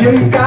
bien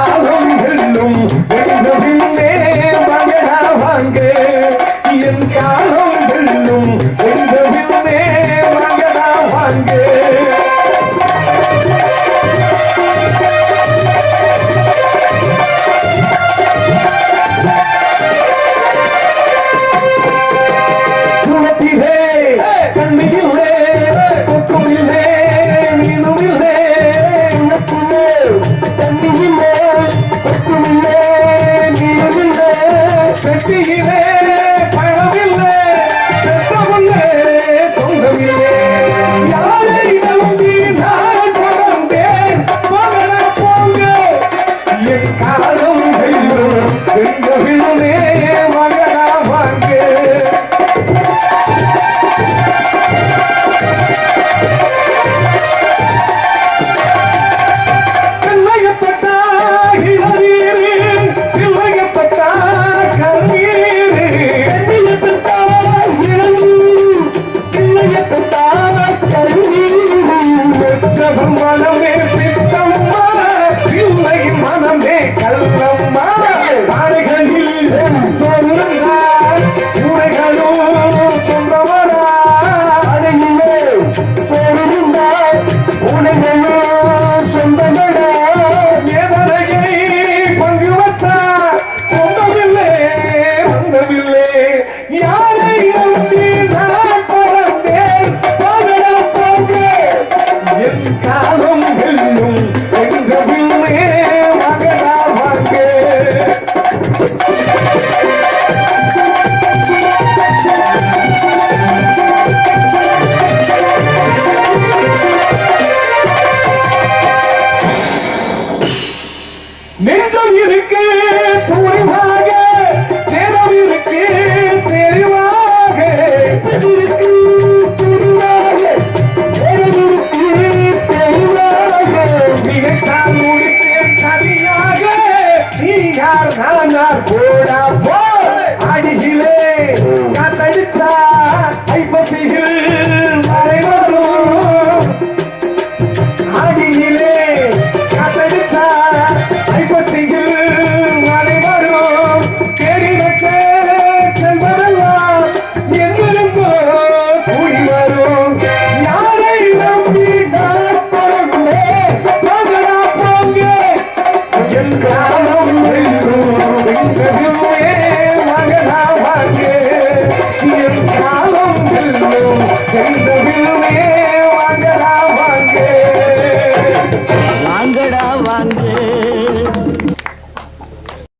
கட்டியிலே பயணமில்லை செத்தமுள்ளே காலம் தெய்வம் தெய்வம் உலகிலே நெஞ்சம் இருக்கு தூரமாக நேரம் இருக்கு தெளிவாக. இருக்கு போடா போ. அடியிலே கத்தடிச்ச எந்த விழுமே வாங்கலாம் வாங்க